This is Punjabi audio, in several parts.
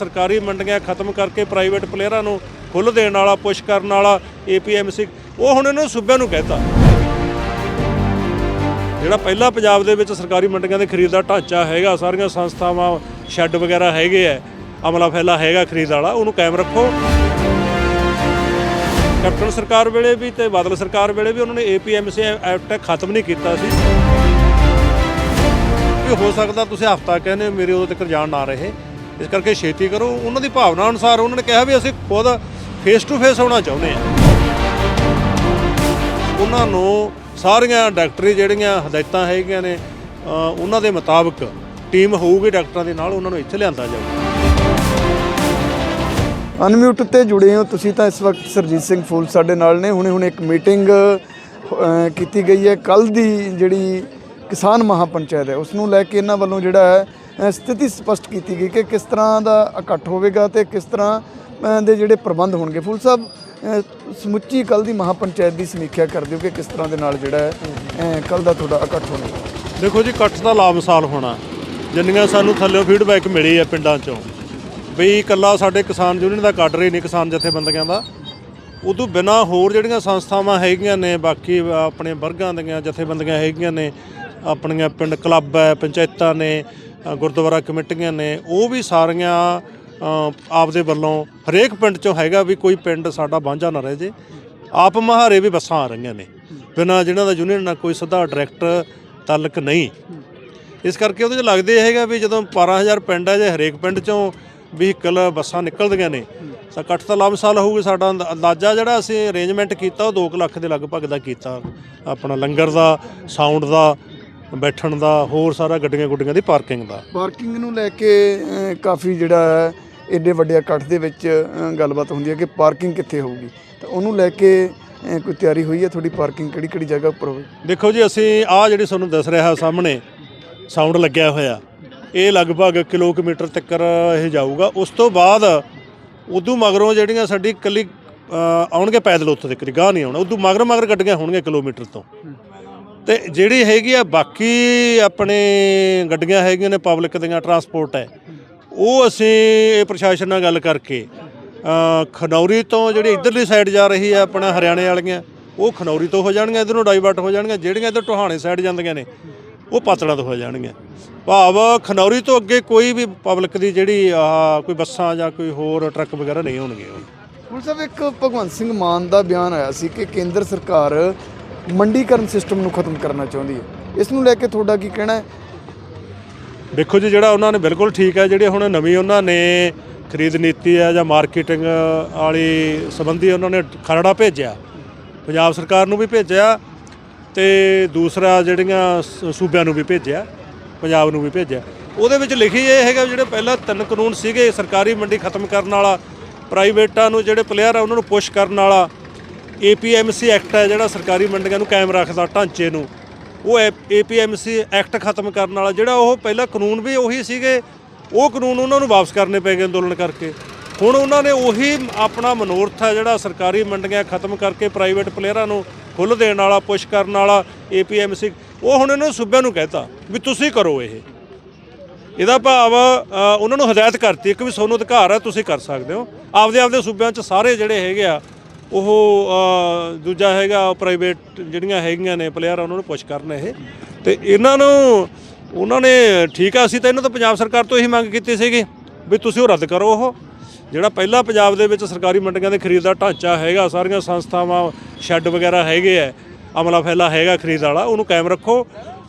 ਸਰਕਾਰੀ ਮੰਡੀਆਂ ਖਤਮ ਕਰਕੇ ਪ੍ਰਾਈਵੇਟ ਪਲੇਅਰਾਂ ਨੂੰ ਖੁੱਲ੍ਹ ਦੇਣ ਵਾਲਾ ਪੁਸ਼ ਕਰਨ ਵਾਲਾ ਏਪੀਐਮਸੀ ਉਹ ਹੁਣ ਇਹਨਾਂ ਨੂੰ ਸੂਬਿਆਂ ਨੂੰ ਕਹਿਤਾ। ਜਿਹੜਾ ਪਹਿਲਾਂ ਪੰਜਾਬ ਦੇ ਵਿੱਚ ਸਰਕਾਰੀ ਮੰਡੀਆਂ ਦੇ ਖਰੀਦ ਦਾ ਢਾਂਚਾ ਹੈਗਾ ਸਾਰੀਆਂ ਸੰਸਥਾਵਾਂ ਸ਼ੈੱਡ ਵਗੈਰਾ ਹੈਗੇ ਆ ਅਮਲਾ ਫੈਲਾ ਹੈਗਾ ਖਰੀਦ ਵਾਲਾ ਉਹਨੂੰ ਕਾਇਮ ਰੱਖੋ। ਕੈਪਟਨ ਸਰਕਾਰ ਵੇਲੇ ਵੀ ਤੇ ਬਾਦਲ ਸਰਕਾਰ ਵੇਲੇ ਵੀ ਉਹਨਾਂ ਨੇ ਏਪੀਐਮਸੀ ਐਕਟ ਖਤਮ ਨਹੀਂ ਕੀਤਾ ਸੀ। ਵੀ ਹੋ ਸਕਦਾ ਤੁਸੀਂ ਹਫਤਾ ਕਹਿੰਦੇ ਹੋ, ਮੇਰੇ ਉਦੋਂ ਤੱਕ ਜਾਣ ਨਾ ਰਹੇ। ਇਸ ਕਰਕੇ ਛੇਤੀ ਕਰੋ। ਉਹਨਾਂ ਦੀ ਭਾਵਨਾ ਅਨੁਸਾਰ ਉਹਨਾਂ ਨੇ ਕਿਹਾ ਵੀ ਅਸੀਂ ਖੁਦ ਫੇਸ ਟੂ ਫੇਸ ਹੋਣਾ ਚਾਹੁੰਦੇ ਹਾਂ। ਉਹਨਾਂ ਨੂੰ ਸਾਰੀਆਂ ਡਾਕਟਰੀ ਜਿਹੜੀਆਂ ਹਦਾਇਤਾਂ ਹੈਗੀਆਂ ਨੇ ਉਹਨਾਂ ਦੇ ਮੁਤਾਬਕ ਟੀਮ ਹੋਊਗੀ, ਡਾਕਟਰਾਂ ਦੇ ਨਾਲ ਉਹਨਾਂ ਨੂੰ ਇੱਥੇ ਲਿਆਂਦਾ ਜਾਊਗਾ। ਅਨਮਿਊਟ ਤੇ ਜੁੜੇ ਹੋ ਤੁਸੀਂ ਤਾਂ ਇਸ ਵਕਤ ਸਰਜੀਤ ਸਿੰਘ ਫੂਲ ਸਾਡੇ ਨਾਲ ਨੇ। ਹੁਣੇ ਹੁਣੇ ਇੱਕ ਮੀਟਿੰਗ ਕੀਤੀ ਗਈ ਹੈ। ਕੱਲ ਦੀ ਜਿਹੜੀ ਕਿਸਾਨ ਮਹਾਪੰਚਾਇਤ ਹੈ ਉਸ ਨੂੰ ਲੈ ਕੇ ਇਹਨਾਂ ਵੱਲੋਂ ਜਿਹੜਾ ਹੈ ਸਥਿਤੀ ਸਪਸ਼ਟ ਕੀਤੀ ਗਈ ਕਿ ਕਿਸ ਤਰ੍ਹਾਂ ਦਾ ਇਕੱਠ ਹੋਵੇਗਾ ਤੇ ਕਿਸ ਤਰ੍ਹਾਂ ਦੇ ਜਿਹੜੇ ਪ੍ਰਬੰਧ ਹੋਣਗੇ। ਫੁੱਲ ਸਾਹਿਬ ਸਮੁੱਚੀ ਕੱਲ ਦੀ ਮਹਾਪੰਚਾਇਤ ਦੀ ਸਮੀਖਿਆ ਕਰ ਦਿਓ ਕਿ ਕਿਸ ਤਰ੍ਹਾਂ ਦੇ ਨਾਲ ਜਿਹੜਾ ਹੈ ਕੱਲ ਦਾ ਤੁਹਾਡਾ ਇਕੱਠ ਹੋਣਾ। ਦੇਖੋ ਜੀ, ਇਕੱਠ ਦਾ ਲਾਮਸਾਲ ਹੋਣਾ। ਜਿੰਨੀਆਂ ਸਾਨੂੰ ਥੱਲੇੋਂ ਫੀਡਬੈਕ ਮਿਲੀ ਹੈ ਪਿੰਡਾਂ ਚੋਂ, ਵੀ ਇਕੱਲਾ ਸਾਡੇ ਕਿਸਾਨ ਯੂਨੀਅਨ ਦਾ ਕਾਡਰ ਹੀ ਨਹੀਂ ਕਿਸਾਨ ਜਥੇਬੰਦੀਆਂ ਦਾ। ਉਦੋਂ ਬਿਨਾ ਹੋਰ ਜਿਹੜੀਆਂ ਸੰਸਥਾਵਾਂ ਹੈਗੀਆਂ ਨੇ, ਬਾਕੀ ਆਪਣੇ ਵਰਗਾਂ ਦੀਆਂ ਜਥੇਬੰਦੀਆਂ ਹੈਗੀਆਂ ਨੇ, ਆਪਣੀਆਂ ਪਿੰਡ ਕਲੱਬ ਹੈ, ਪੰਚਾਇਤਾਂ ਨੇ ਗੁਰਦੁਆਰਾ ਕਮੇਟੀਆਂ ਨੇ, ਉਹ ਵੀ ਸਾਰੀਆਂ ਆਪਦੇ ਵੱਲੋਂ ਹਰੇਕ ਪਿੰਡ ਚੋਂ ਹੈਗਾ ਵੀ ਕੋਈ ਪਿੰਡ ਸਾਡਾ ਵਾਂਝਾ ਨਾ ਰਹਿ ਜੇ। ਆਪ ਮਹਾਰੇ ਵੀ ਬੱਸਾਂ ਆ ਰਹੀਆਂ ਨੇ। ਬਿਨਾਂ ਜਿਹਨਾਂ ਦਾ ਯੂਨੀਅਨ ਨਾਲ ਕੋਈ ਸਿੱਧਾ ਡਾਇਰੈਕਟ ਤਾਲੁਕ ਨਹੀਂ। ਇਸ ਕਰਕੇ ਉਹਦੇ ਚ ਲੱਗਦੇ ਇਹ ਹੈਗਾ ਵੀ ਜਦੋਂ 12000 ਪਿੰਡ ਹੈ ਜੇ ਹਰੇਕ ਪਿੰਡ ਚੋਂ ਵਹੀਕਲ ਬੱਸਾਂ ਨਿਕਲਦੀਆਂ ਨੇ, ਤਾਂ ਇਕੱਠ ਤਾਂ ਲਾਮਸਾਲ ਹੋਊਗੀ ਸਾਡਾ ਅੰਦਾਜ਼ਾ ਜਿਹੜਾ ਅਸੀਂ ਅਰੇਂਜਮੈਂਟ ਕੀਤਾ, ਉਹ 2 ਲੱਖ ਦੇ ਲਗਭਗ ਦਾ ਕੀਤਾ। ਆਪਣਾ ਲੰਗਰ ਦਾ ਸਾਊਂਡ ਦਾ ਬੈਠਣ ਦਾ ਹੋਰ ਸਾਰਾ ਗੱਡੀਆਂ ਗੁੱਡੀਆਂ ਦੀ ਪਾਰਕਿੰਗ ਦਾ। ਪਾਰਕਿੰਗ ਨੂੰ ਲੈ ਕੇ ਕਾਫੀ ਜਿਹੜਾ ਹੈ ਏਡੇ ਵੱਡੇ ਇਕੱਠ ਦੇ ਵਿੱਚ ਗੱਲਬਾਤ ਹੁੰਦੀ ਹੈ ਕਿ ਪਾਰਕਿੰਗ ਕਿੱਥੇ ਹੋਊਗੀ। ਤਾਂ ਉਹਨੂੰ ਲੈ ਕੇ ਕੋਈ ਤਿਆਰੀ ਹੋਈ ਹੈ? ਤੁਹਾਡੀ ਪਾਰਕਿੰਗ ਕਿਹੜੀ ਕਿਹੜੀ ਜਗ੍ਹਾ ਉੱਪਰ ਹੋਵੇ? ਦੇਖੋ ਜੀ ਅਸੀਂ ਆਹ ਜਿਹੜੀ ਤੁਹਾਨੂੰ ਦੱਸ ਰਿਹਾ ਸਾਹਮਣੇ ਸਾਊਂਡ ਲੱਗਿਆ ਹੋਇਆ। ਇਹ ਲਗਭਗ ਕਿਲੋਮੀਟਰ ਤੱਕ ਇਹ ਜਾਊਗਾ। ਉਸ ਤੋਂ ਬਾਅਦ ਉਦੋਂ ਮਗਰੋਂ ਜਿਹੜੀਆਂ ਸਾਡੀ ਕੱਲੀ ਅ, ਆਉਣਗੇ ਪੈਦਲ ਉੱਥੇ ਤੱਕ ਗਾਹ ਨਹੀਂ ਆਉਣਾ। ਉਦੋਂ ਮਗਰ ਮਗਰ ਗੱਡੀਆਂ ਹੋਣਗੀਆਂ ਕਿਲੋਮੀਟਰ ਤੋਂ। ਤੇ ਜਿਹੜੀ ਹੈਗੀ ਆ, ਬਾਕੀ ਆਪਣੇ ਗੱਡੀਆਂ ਹੈਗੀਆਂ ਨੇ ਪਬਲਿਕ ਦੀਆਂ ਟਰਾਂਸਪੋਰਟ ਹੈ, ਉਹ ਅਸੀਂ ਇਹ ਪ੍ਰਸ਼ਾਸਨ ਨਾਲ ਗੱਲ ਕਰਕੇ ਖਨੌਰੀ ਤੋਂ ਜਿਹੜੀ ਇਧਰਲੀ ਸਾਈਡ ਜਾ ਰਹੀ ਹੈ ਆਪਣਾ ਹਰਿਆਣੇ ਵਾਲੀਆਂ, ਉਹ ਖਨੌਰੀ ਤੋਂ ਹੋ ਜਾਣਗੀਆਂ, ਇਧਰੋਂ ਡਾਈਵਰਟ ਹੋ ਜਾਣਗੀਆਂ, ਜਿਹੜੀਆਂ ਇਧਰ ਟੋਹਾਣੇ ਸਾਈਡ ਜਾਂਦੀਆਂ ਨੇ, ਉਹ ਪਾਤੜਾ ਤੋਂ ਹੋ ਜਾਣਗੀਆਂ। ਭਾਵ ਖਨੌਰੀ ਤੋਂ ਅੱਗੇ ਕੋਈ ਵੀ ਪਬਲਿਕ ਦੀ ਜਿਹੜੀ ਆਹ ਕੋਈ ਬੱਸਾਂ ਜਾਂ ਕੋਈ ਹੋਰ ਟਰੱਕ ਵਗੈਰਾ ਨਹੀਂ ਹੋਣਗੇ ਹੁਣ ਸਾਹਿਬ ਇੱਕ ਭਗਵੰਤ ਸਿੰਘ ਮਾਨ ਦਾ ਬਿਆਨ ਆਇਆ ਸੀ ਕਿ ਕੇਂਦਰ ਸਰਕਾਰ ਮੰਡੀਕਰਨ ਸਿਸਟਮ ਨੂੰ ਖਤਮ ਕਰਨਾ ਚਾਹੁੰਦੀ ਹੈ। ਇਸ ਨੂੰ ਲੈ ਕੇ ਤੁਹਾਡਾ ਕੀ ਕਹਿਣਾ ਹੈ? ਦੇਖੋ ਜੀ, ਜਿਹੜਾ ਉਹਨਾਂ ਨੇ ਬਿਲਕੁਲ ਠੀਕ ਹੈ, ਜਿਹੜੇ ਹੁਣ ਨਵੀਂ ਉਹਨਾਂ ਨੇ ਖਰੀਦ ਨੀਤੀ ਹੈ ਜਾਂ ਮਾਰਕੀਟਿੰਗ ਵਾਲੀ ਸੰਬੰਧੀ ਉਹਨਾਂ ਨੇ ਖਰੜਾ ਭੇਜਿਆ, ਪੰਜਾਬ ਸਰਕਾਰ ਨੂੰ ਵੀ ਭੇਜਿਆ ਤੇ ਦੂਸਰਾ ਜਿਹੜੀਆਂ ਸ- ਸੂਬਿਆਂ ਨੂੰ ਵੀ ਭੇਜਿਆ, ਪੰਜਾਬ ਨੂੰ ਵੀ ਭੇਜਿਆ। ਉਹਦੇ ਵਿੱਚ ਲਿਖੀ ਇਹ ਹੈਗਾ ਵੀ ਜਿਹੜੇ ਪਹਿਲਾਂ ਤਿੰਨ ਕਾਨੂੰਨ ਸੀਗੇ, ਸਰਕਾਰੀ ਮੰਡੀ ਖਤਮ ਕਰਨ ਵਾਲਾ, ਪ੍ਰਾਈਵੇਟਾਂ ਨੂੰ ਜਿਹੜੇ ਪਲੇਅਰ ਆ, ਉਹਨਾਂ ਨੂੰ ਪੁਸ਼ ਕਰਨ ਵਾਲਾ ਏਪੀਐਮਸੀ ਐਕਟ ਹੈ ਜਿਹੜਾ ਸਰਕਾਰੀ ਮੰਡੀਆਂ ਨੂੰ ਕਾਇਮ ਰੱਖਦਾ ਢਾਂਚੇ ਨੂੰ। ਉਹ ਏਪੀਐਮਸੀ ਐਕਟ ਖਤਮ ਕਰਨ ਵਾਲਾ ਜਿਹੜਾ ਉਹ ਪਹਿਲਾਂ ਕਾਨੂੰਨ ਵੀ ਉਹੀ ਸੀਗੇ, ਉਹ ਕਾਨੂੰਨ ਉਹਨਾਂ ਨੂੰ ਵਾਪਸ ਕਰਨੇ ਪੈ ਗਏ ਅੰਦੋਲਨ ਕਰਕੇ। ਹੁਣ ਉਹਨਾਂ ਨੇ ਉਹੀ ਆਪਣਾ ਮਨੋਰਥ ਹੈ ਜਿਹੜਾ ਸਰਕਾਰੀ ਮੰਡੀਆਂ ਖਤਮ ਕਰਕੇ ਪ੍ਰਾਈਵੇਟ ਪਲੇਅਰਾਂ ਨੂੰ ਖੁੱਲ੍ਹ ਦੇਣ ਵਾਲਾ, ਪੁਸ਼ ਕਰਨ ਵਾਲਾ ਏਪੀਐਮਸੀ, ਉਹ ਹੁਣ ਇਹਨਾਂ ਸੂਬਿਆਂ ਨੂੰ ਕਹਿਤਾ ਵੀ ਤੁਸੀਂ ਕਰੋ ਇਹ। ਇਹਦਾ ਭਾਵ ਉਹਨਾਂ ਨੂੰ ਹਦਾਇਤ ਕਰਤੀ ਕਿ ਵੀ ਤੁਹਾਨੂੰ ਅਧਿਕਾਰ ਹੈ, ਤੁਸੀਂ ਕਰ ਸਕਦੇ ਹੋ। ਆਪਦੇ ਆਪਦੇ ਸੂਬਿਆਂ 'ਚ ਸਾਰੇ ਜਿਹੜੇ ਹੈਗੇ ਆ ਉਹ ਦੂਜਾ ਹੈਗਾ ਪ੍ਰਾਈਵੇਟ ਜਿਹੜੀਆਂ ਹੈਗੀਆਂ ਨੇ ਪਲੇਅਰ ਉਹਨਾਂ ਨੂੰ ਪੁਸ਼ ਕਰਨ ਇਹ। ਤੇ ਇਹਨਾਂ ਨੂੰ, ਉਹਨਾਂ ਨੇ ਠੀਕ ਆ, ਅਸੀਂ ਤਾਂ ਇਹਨਾਂ ਤੋਂ ਪੰਜਾਬ ਸਰਕਾਰ ਤੋਂ ਇਹੀ ਮੰਗ ਕੀਤੀ ਸੀਗੀ ਵੀ ਤੁਸੀਂ ਉਹ ਰੱਦ ਕਰੋ ਉਹ। ਜਿਹੜਾ ਪਹਿਲਾਂ ਪੰਜਾਬ ਦੇ ਵਿੱਚ ਸਰਕਾਰੀ ਮੰਡੀਆਂ ਦੇ ਖਰੀਦ ਦਾ ਢਾਂਚਾ ਹੈਗਾ, ਸਾਰੀਆਂ ਸੰਸਥਾਵਾਂ, ਸ਼ੈੱਡ ਵਗੈਰਾ ਹੈਗੇ ਆ, ਅਮਲਾ ਫੈਲਾ ਹੈਗਾ ਖਰੀਦ ਵਾਲਾ, ਉਹਨੂੰ ਕਾਇਮ ਰੱਖੋ।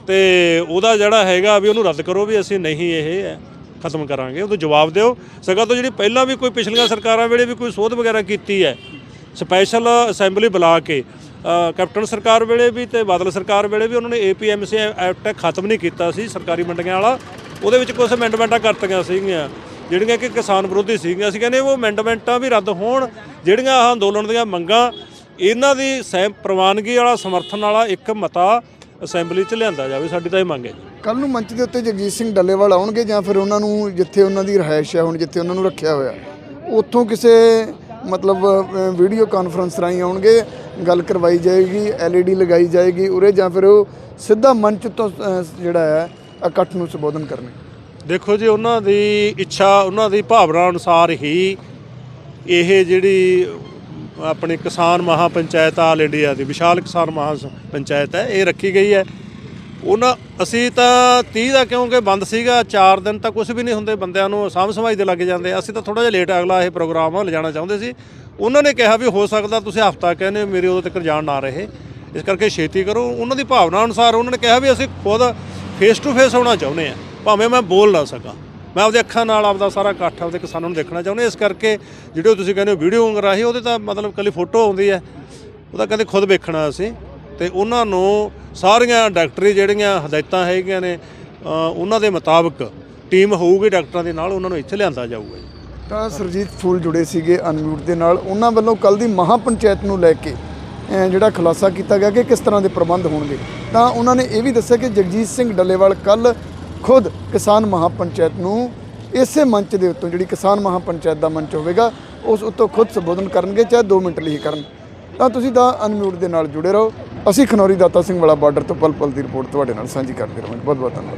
ਤੇ ਉਹਦਾ ਜਿਹੜਾ ਹੈਗਾ ਵੀ ਉਹਨੂੰ ਰੱਦ ਕਰੋ ਵੀ ਅਸੀਂ ਨਹੀਂ ਇਹ ਖਤਮ ਕਰਾਂਗੇ ਉਹਨੂੰ ਜਵਾਬ ਦਿਓ। ਸਗੋਂ ਤੋਂ ਜਿਹੜੀ ਪਹਿਲਾਂ ਵੀ ਕੋਈ ਪਿਛਲੀਆਂ ਸਰਕਾਰਾਂ ਵੇਲੇ ਵੀ ਕੋਈ ਸੋਧ ਵਗੈਰਾ ਕੀਤੀ ਹੈ ਸਪੈਸ਼ਲ ਅਸੈਂਬਲੀ ਬੁਲਾ ਕੇ ਕੈਪਟਨ ਸਰਕਾਰ ਵੇਲੇ ਵੀ ਤੇ ਬਾਦਲ ਸਰਕਾਰ ਵੇਲੇ ਵੀ ਉਹਨਾਂ ਨੇ ਏਪੀਐਮਸੀ ਐਕਟ ਖਤਮ ਨਹੀਂ ਕੀਤਾ ਸੀ, ਸਰਕਾਰੀ ਮੰਡੀਆਂ ਵਾਲਾ। ਉਹਦੇ ਵਿੱਚ ਕੁਝ ਅਮੈਂਡਮੈਂਟਾਂ ਕਰਤੀਆਂ ਸੀਗੀਆਂ, ਜਿਹੜੀਆਂ ਕਿ ਕਿਸਾਨ ਵਿਰੋਧੀ ਸੀਗੀਆਂ। ਅਸੀਂ ਕਹਿੰਦੇ ਉਹ ਅਮੈਂਡਮੈਂਟਾਂ ਵੀ ਰੱਦ ਹੋਣ, ਜਿਹੜੀਆਂ ਆਹ ਅੰਦੋਲਨ ਦੀਆਂ ਮੰਗਾਂ, ਇਹਨਾਂ ਦੀ ਸਹਿ ਪ੍ਰਵਾਨਗੀ ਵਾਲਾ, ਸਮਰਥਨ ਵਾਲਾ ਇੱਕ ਮਤਾ ਅਸੈਂਬਲੀ 'ਚ ਲਿਆਂਦਾ ਜਾਵੇ, ਸਾਡੀ ਤਾਂ ਇਹ ਮੰਗ ਹੈ ਜੀ। ਕੱਲ ਨੂੰ ਮੰਚ ਦੇ ਉੱਤੇ ਜਗਜੀਤ ਸਿੰਘ ਡੱਲੇਵਾਲ ਆਉਣਗੇ ਜਾਂ ਫਿਰ ਉਹਨਾਂ ਨੂੰ ਜਿੱਥੇ ਉਹਨਾਂ ਦੀ ਰਿਹਾਇਸ਼ ਹੈ, ਹੁਣ ਜਿੱਥੇ ਉਹਨਾਂ ਨੂੰ ਰੱਖਿਆ ਹੋਇਆ, ਉੱਥੋਂ ਕਿਸੇ ਮਤਲਬ ਵੀਡੀਓ ਕਾਨਫਰੰਸ ਰਾਹੀਂ ਆਉਣਗੇ, ਗੱਲ ਕਰਵਾਈ ਜਾਏਗੀ ਐਲਈਡੀ ਲਗਾਈ ਜਾਏਗੀ, ਉਰੇ ਜਾਂ ਫਿਰ ਉਹ ਸਿੱਧਾ ਮੰਚ ਤੋਂ ਜਿਹੜਾ ਹੈ, ਇਕੱਠ ਨੂੰ ਸੰਬੋਧਨ ਕਰਨਗੇ ਦੇਖੋ ਜੀ, ਉਹਨਾਂ ਦੀ ਇੱਛਾ, ਉਹਨਾਂ ਦੀ ਭਾਵਨਾ ਅਨੁਸਾਰ ਹੀ ਇਹ ਜਿਹੜੀ ਆਪਣੇ ਕਿਸਾਨ ਮਹਾ ਪੰਚਾਇਤ ਆਲ ਇੰਡੀਆ ਦੀ, ਵਿਸ਼ਾਲ ਕਿਸਾਨ ਮਹਾ ਪੰਚਾਇਤ ਹੈ, ਇਹ ਰੱਖੀ ਗਈ ਹੈ। ਉਹਨਾਂ ਅਸੀਂ ਤਾਂ 30 ਦਾ ਕਿਉਂਕਿ ਬੰਦ ਸੀਗਾ 4 ਦਿਨ ਤਾਂ ਕੁਝ ਵੀ ਨਹੀਂ ਹੁੰਦੇ ਬੰਦਿਆਂ ਨੂੰ ਸਾਂਭ ਸੰਭਾਈ ਦੇ ਲੱਗ ਜਾਂਦੇ। ਅਸੀਂ ਤਾਂ ਥੋੜਾ ਜਿਹਾ ਲੇਟ ਅਗਲਾ ਇਹ ਪ੍ਰੋਗਰਾਮ ਲਿਜਾਣਾ ਚਾਹੁੰਦੇ ਸੀ। ਉਹਨਾਂ ਨੇ ਕਿਹਾ ਵੀ ਹੋ ਸਕਦਾ ਤੁਸੀਂ ਹਫਤਾ ਕਹਿੰਦੇ ਹੋ, ਮੇਰੇ ਉਦੋਂ ਤੱਕ ਜਾਣ ਨਾ ਰਹੇ। ਇਸ ਕਰਕੇ ਛੇਤੀ ਕਰੋ। ਉਹਨਾਂ ਦੀ ਭਾਵਨਾ ਅਨੁਸਾਰ ਉਹਨਾਂ ਨੇ ਕਿਹਾ ਵੀ ਅਸੀਂ ਖੁਦ ਫੇਸ ਟੂ ਫੇਸ ਹੋਣਾ ਚਾਹੁੰਦੇ ਆ ਭਾਵੇਂ ਮੈਂ ਬੋਲ ਨਾ ਸਕਾਂ। ਮੈਂ ਆਪਦੇ ਅੱਖਾਂ ਨਾਲ ਆਪਦਾ ਸਾਰਾ ਇਕੱਠ ਆਪਦੇ ਕਿਸਾਨਾਂ ਨੂੰ ਦੇਖਣਾ ਚਾਹੁੰਦੇ। ਇਸ ਕਰਕੇ ਜਿਹੜੇ ਤੁਸੀਂ ਕਹਿੰਦੇ ਹੋ ਵੀਡੀਓ ਰਾਹੀਂ ਉਹਦੇ ਤਾਂ ਮਤਲਬ ਕੱਲੀ ਫੋਟੋ ਆਉਂਦੀ ਹੈ। ਉਹਦਾ ਕਹਿੰਦੇ ਖੁਦ ਵੇਖਣਾ ਅਸੀਂ। ਤੇ ਉਹਨਾਂ ਨੂੰ ਸਾਰੀਆਂ ਡਾਕਟਰੀ ਜਿਹੜੀਆਂ ਹਦਾਇਤਾਂ ਹੈਗੀਆਂ ਨੇ ਉਹਨਾਂ ਦੇ ਮੁਤਾਬਕ ਟੀਮ ਹੋਊਗੀ ਡਾਕਟਰਾਂ ਦੇ ਨਾਲ, ਉਹਨਾਂ ਨੂੰ ਇੱਥੇ ਲਿਆਂਦਾ ਜਾਊਗਾ ਜੀ। ਤਾਂ ਸਰਜੀਤ ਫੂਲ ਜੁੜੇ ਸੀਗੇ ਅਨਮਿਊਟ ਦੇ ਨਾਲ। ਉਹਨਾਂ ਵੱਲੋਂ ਕੱਲ ਦੀ ਮਹਾ ਪੰਚਾਇਤ ਨੂੰ ਲੈ ਕੇ ਜਿਹੜਾ ਖੁਲਾਸਾ ਕੀਤਾ ਗਿਆ ਕਿ ਕਿਸ ਤਰ੍ਹਾਂ ਦੇ ਪ੍ਰਬੰਧ ਹੋਣਗੇ। ਤਾਂ ਉਹਨਾਂ ਨੇ ਇਹ ਵੀ ਦੱਸਿਆ ਕਿ ਜਗਜੀਤ ਸਿੰਘ ਡੱਲੇਵਾਲ ਕੱਲ ਖੁਦ ਕਿਸਾਨ ਮਹਾ ਪੰਚਾਇਤ ਨੂੰ ਇਸੇ ਮੰਚ ਦੇ ਉੱਤੋਂ, ਜਿਹੜੀ ਕਿਸਾਨ ਮਹਾ ਪੰਚਾਇਤ ਦਾ ਮੰਚ ਹੋਵੇਗਾ, ਉਸ ਉੱਤੋਂ ਖੁਦ ਸੰਬੋਧਨ ਕਰਨਗੇ, ਚਾਹੇ 2 ਮਿੰਟ ਲਈ ਹੀ ਕਰਨ। ਤਾਂ ਤੁਸੀਂ ਤਾਂ ਅਨਮਿਊਟ ਦੇ ਨਾਲ ਜੁੜੇ ਰਹੋ। ਅਸੀਂ ਖਨੌਰੀ ਦਾਤਾ ਸਿੰਘ ਵਾਲਾ ਬਾਰਡਰ ਤੋਂ ਪਲ ਪਲ ਦੀ ਰਿਪੋਰਟ ਤੁਹਾਡੇ ਨਾਲ ਸਾਂਝੀ ਕਰਦੇ ਰਹਾਂਗੇ। ਬਹੁਤ ਬਹੁਤ ਧੰਨਵਾਦ।